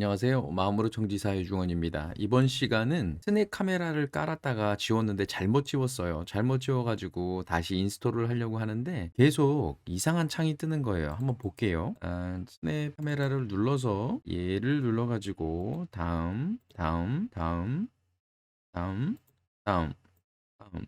안녕하세요. 마음으로 청지사 유중원입니다. 이번 시간은 스냅 카메라를 깔았다가 지웠는데 잘못 지웠어요. 잘못 지워가지고 다시 인스톨을 하려고 하는데 계속 이상한 창이 뜨는 거예요. 한번 볼게요. 아, 스냅 카메라를 눌러서 얘를 눌러가지고 다음, 다음, 다음, 다음, 다음, 다음.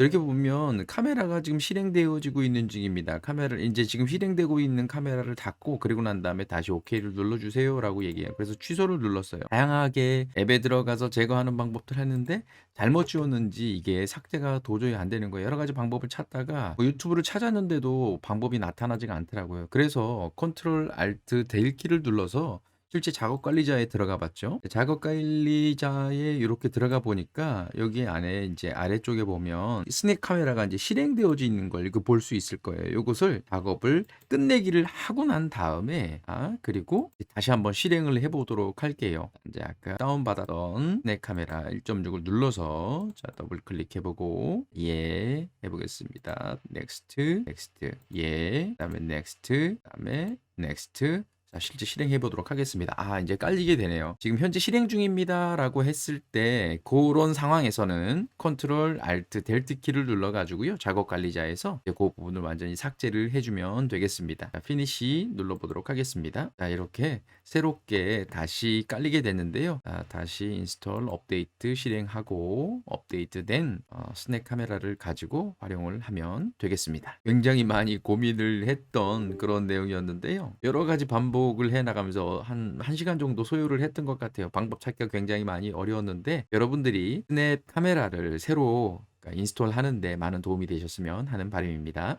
이렇게 보면 카메라가 지금 실행되어지고 있는 중입니다. 카메라를 이제 지금 실행되고 있는 카메라를 닫고 그리고 난 다음에 다시 OK를 눌러주세요라고 얘기해요. 그래서 취소를 눌렀어요. 다양하게 앱에 들어가서 제거하는 방법들 했는데 잘못 지웠는지 이게 삭제가 도저히 안 되는 거예요. 여러 가지 방법을 찾다가 뭐 유튜브를 찾았는데도 방법이 나타나지가 않더라고요. 그래서 컨트롤 알트 델 키를 눌러서 실제 작업 관리자에 들어가 봤죠. 작업 관리자에 이렇게 들어가 보니까 여기 안에 이제 아래쪽에 보면 스냅 카메라가 이제 실행되어져 있는 걸 이거 볼 수 있을 거예요. 이것을 작업을 끝내기를 하고 난 다음에 아 그리고 다시 한번 실행을 해보도록 할게요. 이제 아까 다운받았던 스냅 카메라 1.6을 눌러서 자 더블 클릭해보고 예 해보겠습니다. 넥스트 넥스트 예 그다음에 넥스트 그다음에 넥스트 자, 실제 실행해 보도록 하겠습니다. 아, 이제 깔리게 되네요. 지금 현재 실행 중입니다 라고 했을 때 그런 상황에서는 컨트롤 알트 델트 키를 눌러 가지고요. 작업 관리자에서 이제 그 부분을 완전히 삭제를 해 주면 되겠습니다. 자, 피니시 눌러 보도록 하겠습니다. 자, 이렇게 새롭게 다시 깔리게 됐는데요. 자, 다시 인스톨 업데이트 실행하고 업데이트 된 어, 스냅 카메라를 가지고 활용을 하면 되겠습니다. 굉장히 많이 고민을 했던 그런 내용이었는데요. 여러 가지 반복 을 해 나가면서 한 1시간 정도 소요를 했던 것 같아요. 방법 찾기가 굉장히 많이 어려웠는데 여러분들이 스냅 카메라를 새로 그러니까 인스톨 하는데 많은 도움이 되셨으면 하는 바람입니다.